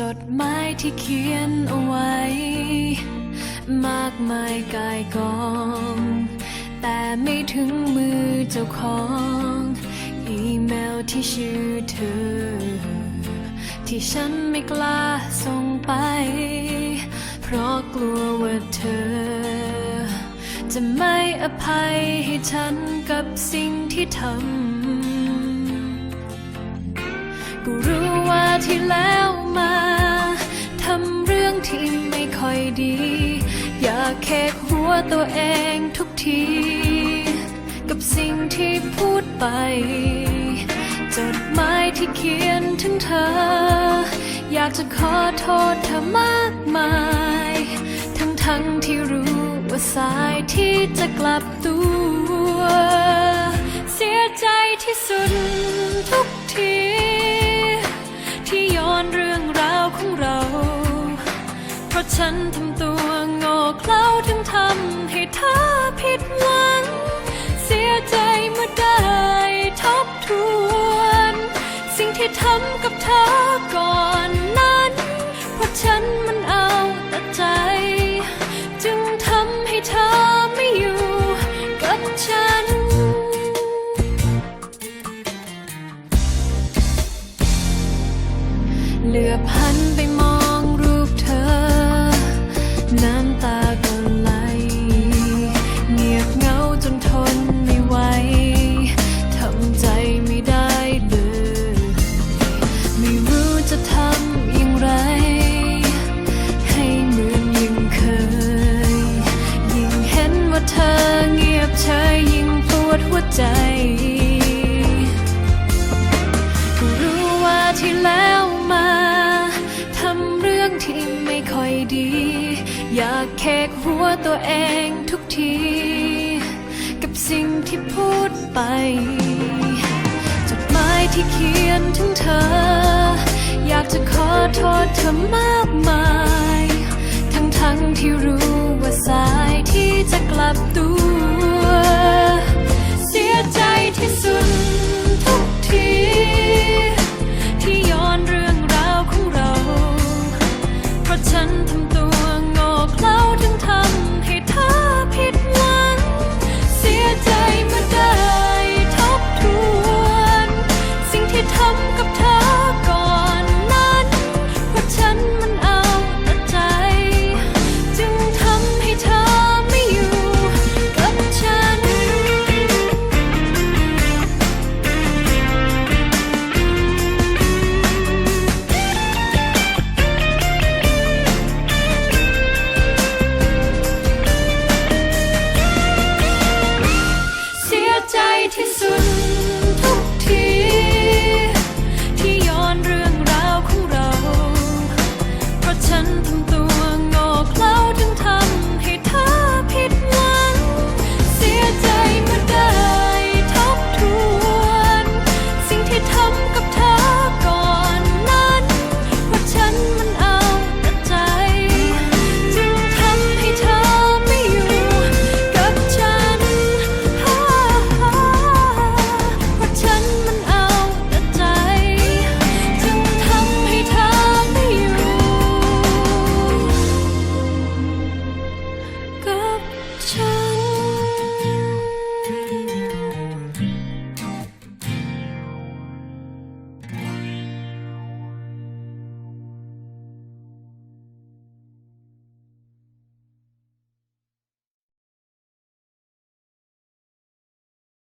จดหมายที่เขียนเอาไว้ มากมายกายกอง แต่ไม่ถึงมือเจ้าของ อีเมลที่ชื่อเธอ ที่ฉันไม่กล้าส่งไป เพราะกลัวว่าเธอ จะไม่อภัยให้ฉันกับสิ่งที่ทำ ก็รู้ว่าที่แล้ว อยากแค่หัวตัวเองทุกที กับสิ่งที่พูดไป จดหมายที่เขียนถึงเธอ อยากจะขอโทษเธอมากมาย ทั้งทั้งที่รู้ว่าสายที่จะกลับตัว เสียใจที่สุดทุกที ที่ย้อนเรื่องราวของเรา เพราะฉันทำตัว โง่เขลาถึงทำให้เธอผิดหวัง เสียใจเมื่อได้ทบทวน สิ่งที่ทำกับเธอก่อนนั้น เพราะฉันมันเอาแต่ใจ จึงทำให้เธอไม่อยู่กับฉันเหลือบหันไป น้ำตาก็ไหลเงียบเงาจนทนไม่ไหวทำใจไม่ได้เลยไม่รู้จะทำอย่างไร ให้เหมือนยังเคย ยิ่งเห็นว่าเธอเงียบเฉยยิ่งปวดหัวใจ ก็รู้ว่าที่แล้ว คกหัวตัวเองทุกที กับสิ่งที่พูดไป จดหมายที่เขียนถึงเธอ อยากจะขอโทษเธอมากมาย ทั้งทั้งที่รู้ว่าสายที่จะกลับตัว